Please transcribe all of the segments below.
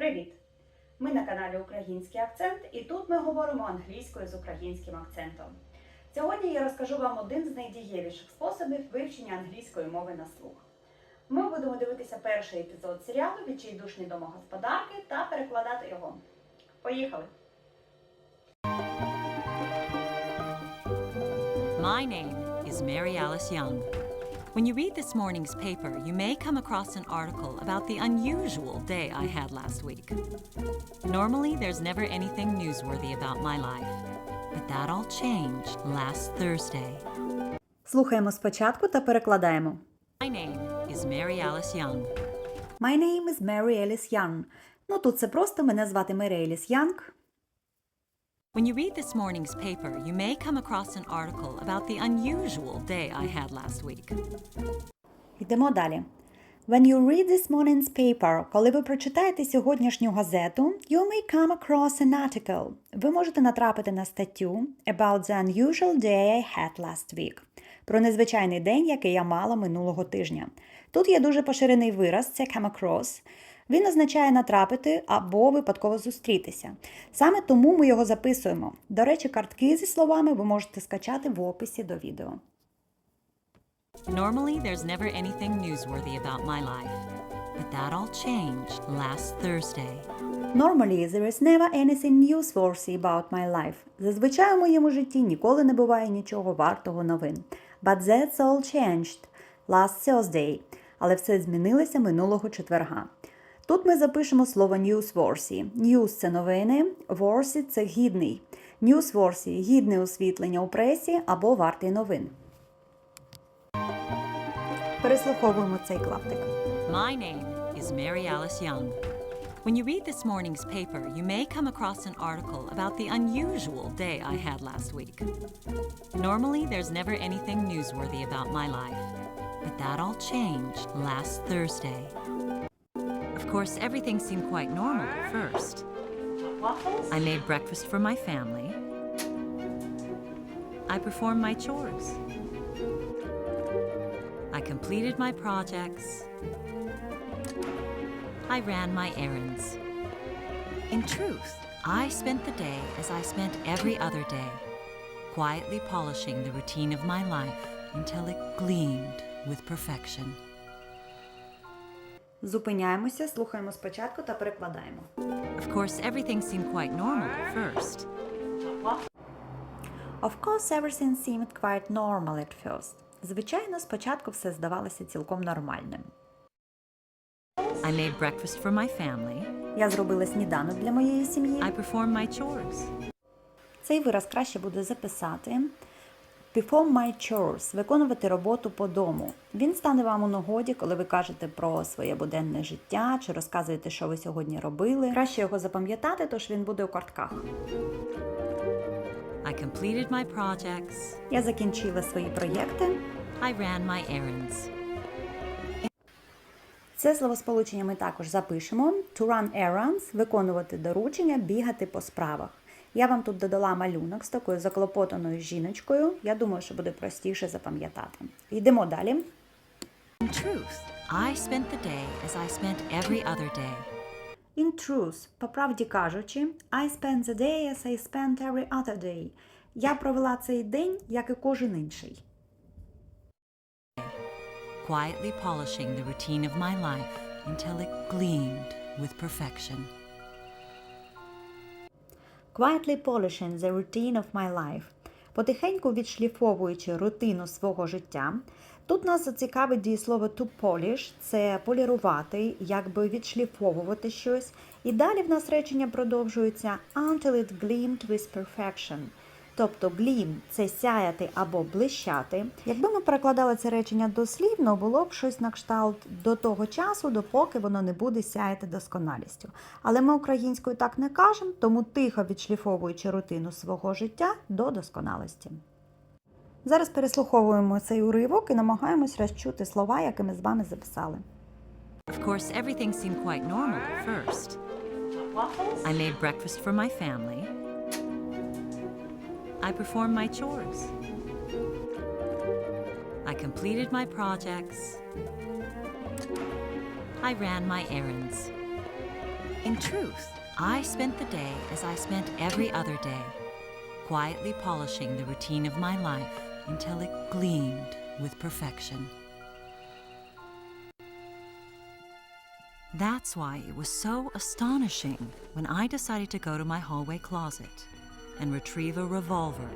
Привіт! Ми на каналі Український акцент, і тут ми говоримо англійською з українським акцентом. Сьогодні я розкажу вам один з найдієвіших способів вивчення англійської мови на слух. Ми будемо дивитися перший епізод серіалу Відчайдушні домогосподарки та перекладати його. Поїхали! My name is Mary Alice Young. When you read this morning's paper, you may come across an article about the unusual day I had last week. Normally, there's never anything newsworthy about my life, but that all changed last Thursday. Слухаємо спочатку та перекладаємо. My name is Mary Alice Young. My name is Mary Ellis Young. Ну тут це просто мене звати Мері Еліс Янг. When you read this morning's paper, you may come across an article about the unusual day I had last week. Йдемо далі. When you read this morning's paper, коли ви прочитаєте сьогоднішню газету, you may come across an article. Ви можете натрапити на статтю about the unusual day I had last week. Про незвичайний день, який я мала минулого тижня. Тут є дуже поширений вираз, це come across. Він означає натрапити або випадково зустрітися. Саме тому ми його записуємо. До речі, картки зі словами ви можете скачати в описі до відео. Normally, there's never anything newsworthy about my life, but that all changed last Thursday. Normally, there is never anything newsworthy about my life. Зазвичай у моєму житті ніколи не буває нічого вартого новин. But that's all changed last Thursday. Але все змінилося минулого четверга. Тут ми запишемо слово newsworthy. News – це новини, worthy – це гідний. Newsworthy – гідне освітлення у пресі або вартий новин. Переслуховуємо цей клаптик. My name is Mary Alice Young. When you read this morning's paper, you may come across an article about the unusual day I had last week. Normally, there's never anything newsworthy about my life, but that all changed last Thursday. Of course, everything seemed quite normal at first. I made breakfast for my family. I performed my chores. I completed my projects. I ran my errands. In truth, I spent the day as I spent every other day, quietly polishing the routine of my life until it gleamed with perfection. Зупиняємося, слухаємо спочатку та перекладаємо. Of course, everything seemed quite normal at first. Of course, everything seemed quite normal at first. Звичайно, спочатку все здавалося цілком нормальним. I made breakfast for my family. Я зробила сніданок для моєї сім'ї. I performed my chores. Цей вираз краще буде записати. Perform my chores – виконувати роботу по дому. Він стане вам у нагоді, коли ви кажете про своє буденне життя чи розказуєте, що ви сьогодні робили. Краще його запам'ятати, тож він буде у картках. I completed my projects. Я закінчила свої проєкти. I ran my errands. Це словосполучення ми також запишемо. To run errands – виконувати доручення, бігати по справах. Я вам тут додала малюнок з такою заклопотаною жіночкою. Я думаю, що буде простіше запам'ятати. Йдемо далі. In truth, I spent the day as I spent every other day. In truth, по правді кажучи, I spent the day as I spent every other day. Я провела цей день, як і кожен інший. quietly polishing the routine of my life until it gleamed with perfection. Quietly polishing the routine of my life. Потихеньку відшліфовуючи рутину свого життя. Тут нас зацікавить дієслово to polish – це полірувати, якби відшліфовувати щось. І далі в нас речення продовжується until it gleamed with perfection. Тобто gleam – це сяяти або блищати. Якби ми перекладали це речення дослівно, було б щось на кшталт до того часу, допоки воно не буде сяяти досконалістю. Але ми українською так не кажемо, тому тихо відшліфовуючи рутину свого життя до досконалості. Зараз переслуховуємо цей уривок і намагаємось розчути слова, які ми з вами записали. Of course, everything seemed quite normal at first. I made breakfast for my family. I performed my chores. I completed my projects. I ran my errands. In truth, I spent the day as I spent every other day, quietly polishing the routine of my life until it gleamed with perfection. That's why it was so astonishing when I decided to go to my hallway closet and retrieve a revolver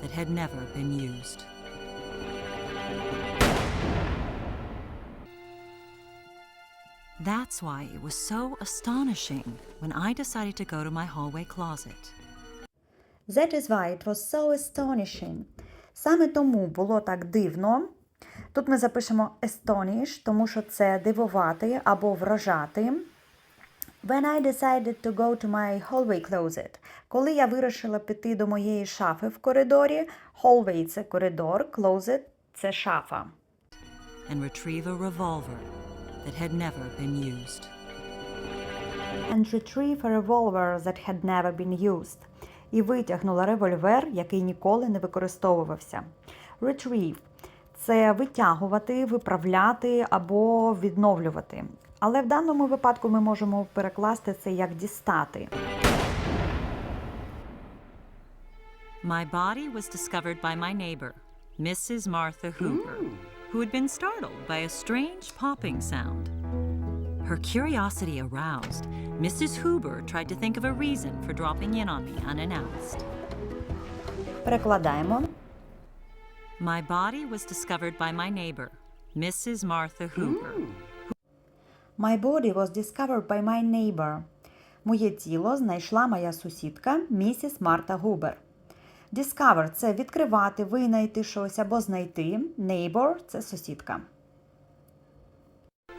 that had never been used. That's why it was so astonishing when I decided to go to my hallway closet That is why it was so astonishing. Саме тому було так дивно. Тут ми запишемо astonish, тому що це дивувати або вражати. When I decided to go to my hallway closet. Коли я вирішила піти до моєї шафи в коридорі, hallway – це коридор, closet – це шафа. and retrieve a revolver that had never been used. And retrieve a revolver that had never been used. І витягнула револьвер, який ніколи не використовувався. Retrieve – це витягувати, виправляти або відновлювати. Але в даному випадку ми можемо перекласти це як дістати. My body was discovered by my neighbor, Mrs. Martha Hooper, who had been startled by a strange popping sound. Her curiosity aroused, Mrs. Hooper tried to think of a reason for dropping in on me unannounced. Перекладаємо. My body was discovered by my neighbor, Mrs. Martha Hooper, My body was discovered by my neighbor. Моє тіло знайшла моя сусідка місіс Марта Губер. Discover – це відкривати, винайти щось або знайти. Neighbor – це сусідка.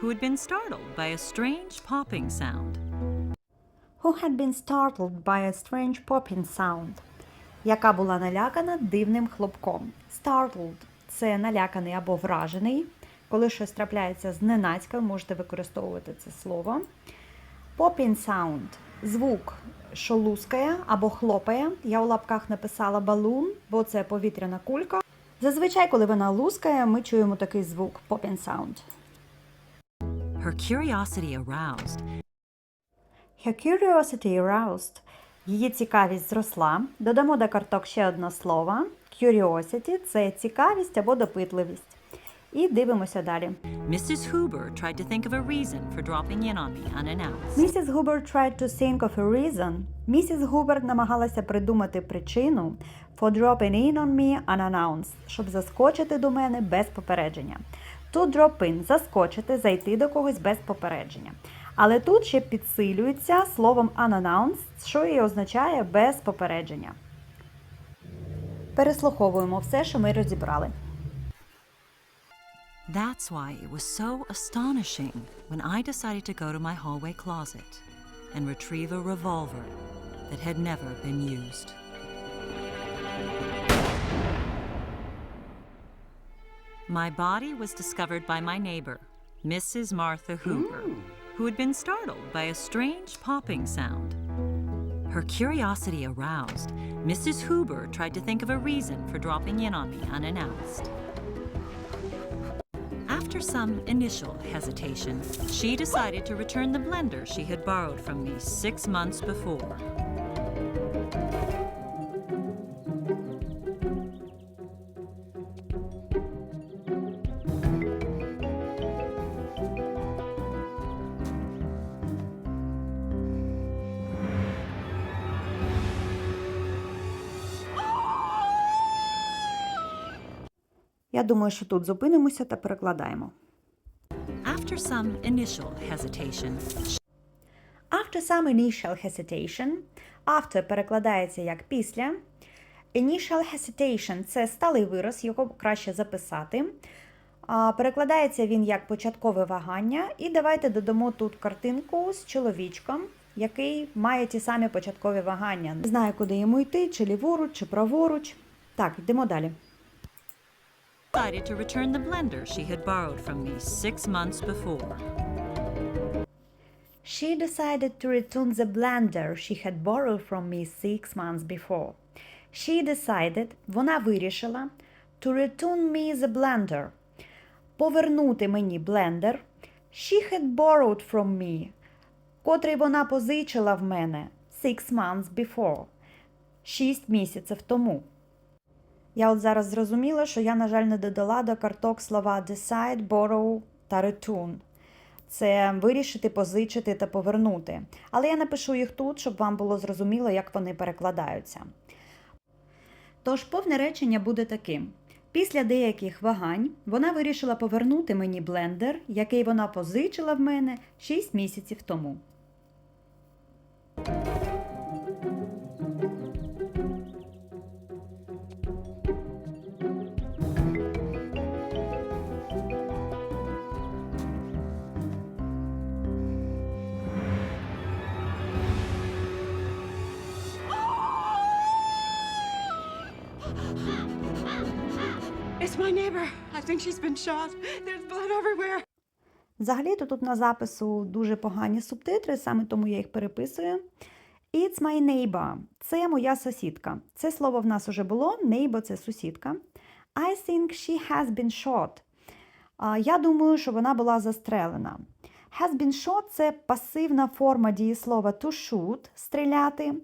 who had been startled by a strange popping sound. Who had been startled by a strange popping sound. Яка була налякана дивним хлопком. Startled – це наляканий або вражений. Коли щось трапляється зненацька, ви можете використовувати це слово. Popping sound – звук, що лускає або хлопає. Я у лапках написала балун, бо це повітряна кулька. Зазвичай, коли вона лускає, ми чуємо такий звук popping sound. Her curiosity aroused, Her curiosity aroused. Її цікавість зросла. Додамо до карток ще одне слово. Curiosity – це цікавість або допитливість. І дивимося далі. Mrs. Hooper tried to think of a reason for dropping in on me unannounced. Місіс Губер tried to think of a reason. Місіс Губер намагалася придумати причину for dropping in on me unannounced, щоб заскочити до мене без попередження. To drop in – заскочити, зайти до когось без попередження. Але тут ще підсилюється словом unannounced, що і означає без попередження. Переслуховуємо все, що ми розібрали. That's why it was so astonishing when I decided to go to my hallway closet and retrieve a revolver that had never been used. My body was discovered by my neighbor, Mrs. Martha Hooper, who had been startled by a strange popping sound. Her curiosity aroused, Mrs. Hooper tried to think of a reason for dropping in on me unannounced. After some initial hesitation, she decided to return the blender she had borrowed from me six months before. Я думаю, що тут зупинимося та перекладаємо. After some initial hesitation, After some initial hesitation. After перекладається як після. Initial hesitation це сталий вираз, його краще записати. Перекладається він як початкове вагання. І давайте додамо тут картинку з чоловічком, який має ті самі початкові вагання. Не знає, куди йому йти, чи ліворуч, чи праворуч. Так, йдемо далі. Decided to return the blender she had borrowed from me six months before. She decided to return the blender she had borrowed from me six months before. She decided, вона вирішила, to return me the blender. Повернути мені блендер. She had borrowed from me, котрий вона позичила в мене six months before, шість місяців тому. Я от зараз зрозуміла, що я, на жаль, не додала до карток слова decide, borrow та return. Це вирішити, позичити та повернути. Але я напишу їх тут, щоб вам було зрозуміло, як вони перекладаються. Тож повне речення буде таким. Після деяких вагань вона вирішила повернути мені блендер, який вона позичила в мене 6 місяців тому. My neighbor. I think she's been shot. There's blood everywhere. Взагалі-то тут на запису дуже погані субтитри, саме тому я їх переписую. It's my neighbor. Це моя сусідка. Це слово в нас уже було. Neighbor – це сусідка. I think she has been shot. Я думаю, що вона була застрелена. Has been shot – це пасивна форма дієслова to shoot – стріляти.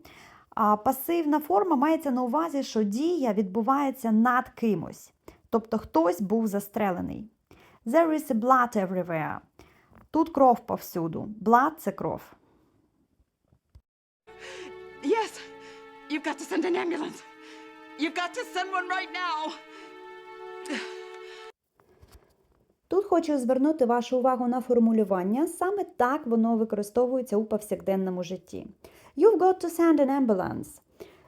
А пасивна форма мається на увазі, що дія відбувається над кимось. Тобто хтось був застрелений. There is blood everywhere. Тут кров повсюду. Blood – це кров. Yes. You've got to send an ambulance. You've got to send one right now. Тут хочу звернути вашу увагу на формулювання. Саме так воно використовується у повсякденному житті. You've got to send an ambulance.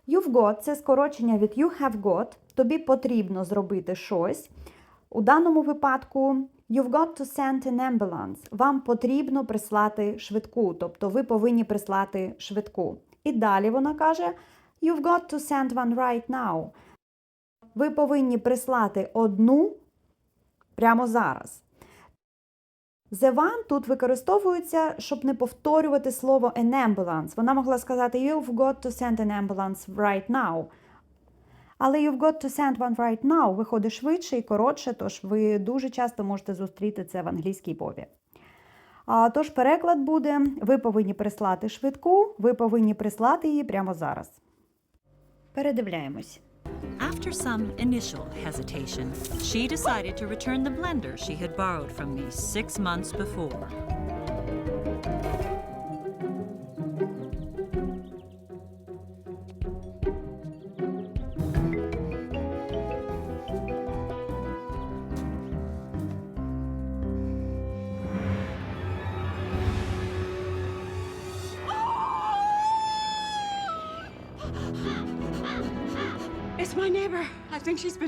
You've got – це скорочення від you have got. Тобі потрібно зробити щось. У даному випадку you've got to send an ambulance. Вам потрібно прислати швидку, тобто ви повинні прислати швидку. І далі вона каже You've got to send one right now. Ви повинні прислати одну прямо зараз. The one тут використовується, щоб не повторювати слово an. Вона могла сказати You've got to send an ambulance right now. Але you've got to send one right now виходить швидше і коротше, тож ви дуже часто можете зустріти це в англійській мові. Тож переклад буде: ви повинні прислати швидку, ви повинні прислати її прямо зараз. Передивляємось. After some initial hesitation, she decided to return the blender she had borrowed from me six months before.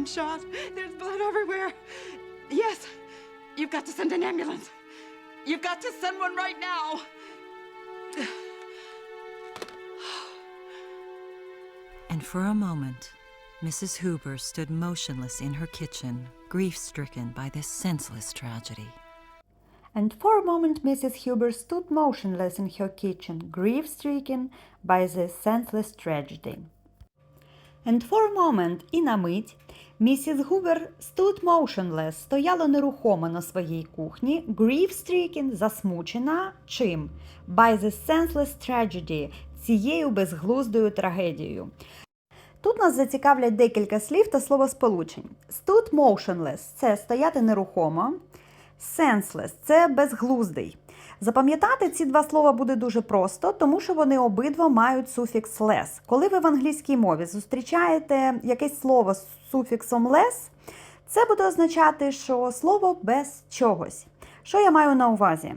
Shot. There's blood everywhere. Yes. You've got to send an ambulance. You've got to send one right now. And for a moment, Mrs. Huber stood motionless in her kitchen, grief stricken by this senseless tragedy. And for a moment Mrs. Huber stood motionless in her kitchen, grief-stricken by this senseless tragedy. And for a moment, і на мить, місіс Гувер stood motionless, стояла нерухомо на своїй кухні, grief-stricken, засмучена чим? By the senseless tragedy, цією безглуздою трагедією. Тут нас зацікавлять декілька слів та словосполучень. Stood motionless – це стояти нерухомо. Senseless – це безглуздий. Запам'ятати ці два слова буде дуже просто, тому що вони обидва мають суфікс less. Коли ви в англійській мові зустрічаєте якесь слово з суфіксом less, це буде означати, що слово без чогось. Що я маю на увазі?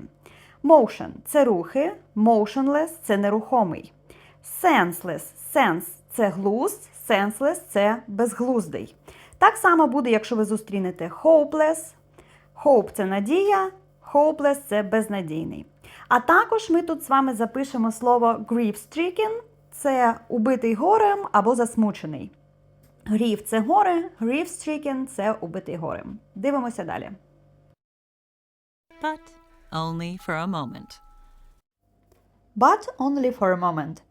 Motion – це рухи, motionless – це нерухомий. Senseless – sense – це глузд, senseless – це безглуздий. Так само буде, якщо ви зустрінете hopeless, Hope – це надія, hopeless – це безнадійний. А також ми тут з вами запишемо слово grief-stricken – це убитий горем або засмучений. Grief – це горе, grief-stricken – це убитий горем. Дивимося далі. But only for a moment. But only for a moment.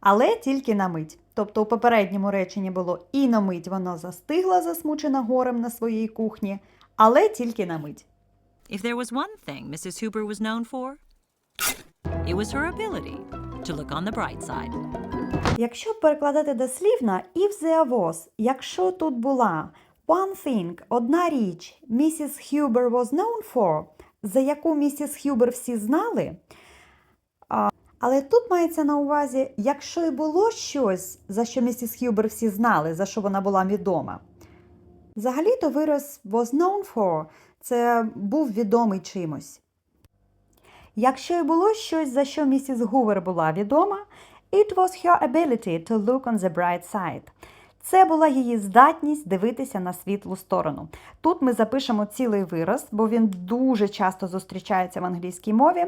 Але тільки на мить. Тобто у попередньому реченні було і на мить вона застигла, засмучена горем на своїй кухні, але тільки на мить. If there was one thing Mrs. Huber was known for, It was her ability to look on the bright side. Якщо перекладати дослівно, if there was, якщо тут була one thing, одна річ, Mrs. Huber was known for, за яку місіс Хюбер всі знали. Але тут мається на увазі, якщо і було щось, за що місіс Хюбер всі знали, за що вона була відома. Взагалі-то вираз was known for це був відомий чимось. Якщо і було щось, за що місіс Гувер була відома, it was her ability to look on the bright side. Це була її здатність дивитися на світлу сторону. Тут ми запишемо цілий вираз, бо він дуже часто зустрічається в англійській мові.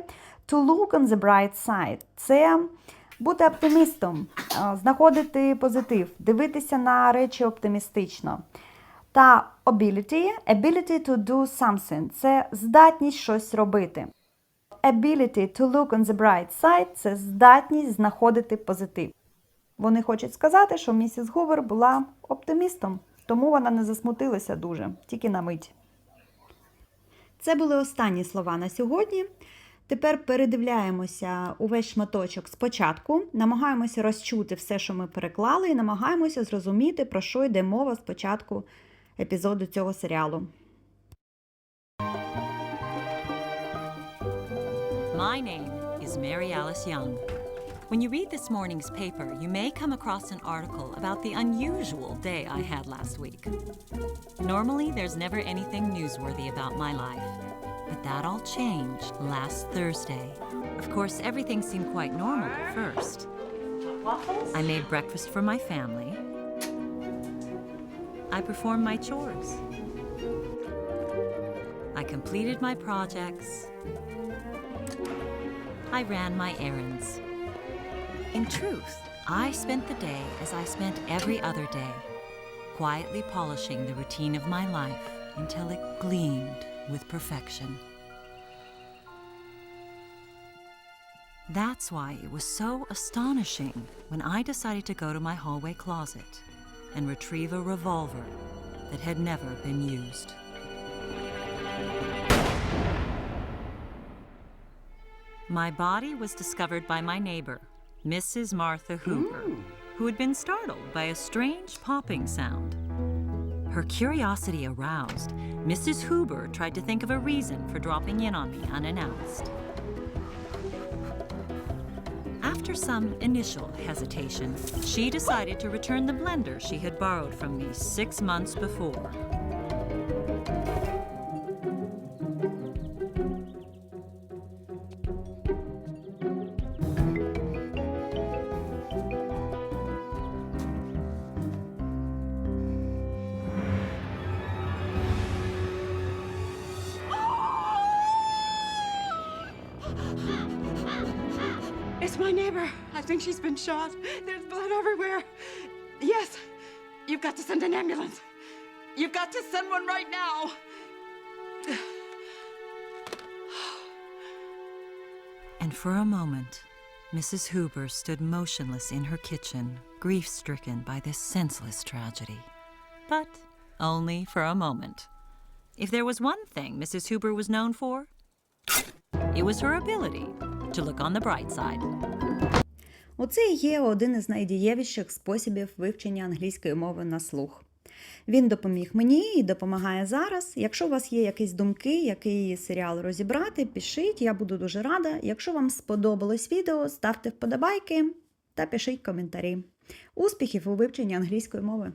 To look on the bright side – це бути оптимістом, знаходити позитив, дивитися на речі оптимістично. Та ability – ability to do something – це здатність щось робити. Ability to look on the bright side – це здатність знаходити позитив. Вони хочуть сказати, що місіс Гувер була оптимістом, тому вона не засмутилася дуже, тільки на мить. Це були останні слова на сьогодні. Тепер передивляємося увесь шматочок спочатку, намагаємося розчути все, що ми переклали, і намагаємося зрозуміти, про що йде мова спочатку епізоду цього серіалу. My name is Mary Alice Young. When you read this morning's paper, you may come across an article about the unusual day I had last week. Normally, there's never anything newsworthy about my life, but that all changed last Thursday. Of course, everything seemed quite normal at first. I made breakfast for my family. I performed my chores. I completed my projects. I ran my errands. In truth, I spent the day as I spent every other day, quietly polishing the routine of my life until it gleamed with perfection. That's why it was so astonishing when I decided to go to my hallway closet and retrieve a revolver that had never been used. My body was discovered by my neighbor, Mrs. Martha Hooper, who had been startled by a strange popping sound. Her curiosity aroused, Mrs. Huber tried to think of a reason for dropping in on me unannounced. After some initial hesitation, she decided to return the blender she had borrowed from me six months before. Think she's been shot. There's blood everywhere. Yes, you've got to send an ambulance. You've got to send one right now. And for a moment, Mrs. Huber stood motionless in her kitchen, grief stricken by this senseless tragedy. But only for a moment. If there was one thing Mrs. Huber was known for, it was her ability to look on the bright side. Оце і є один із найдієвіших способів вивчення англійської мови на слух. Він допоміг мені і допомагає зараз. Якщо у вас є якісь думки, який серіал розібрати, пишіть, я буду дуже рада. Якщо вам сподобалось відео, ставте вподобайки та пишіть коментарі. Успіхів у вивченні англійської мови!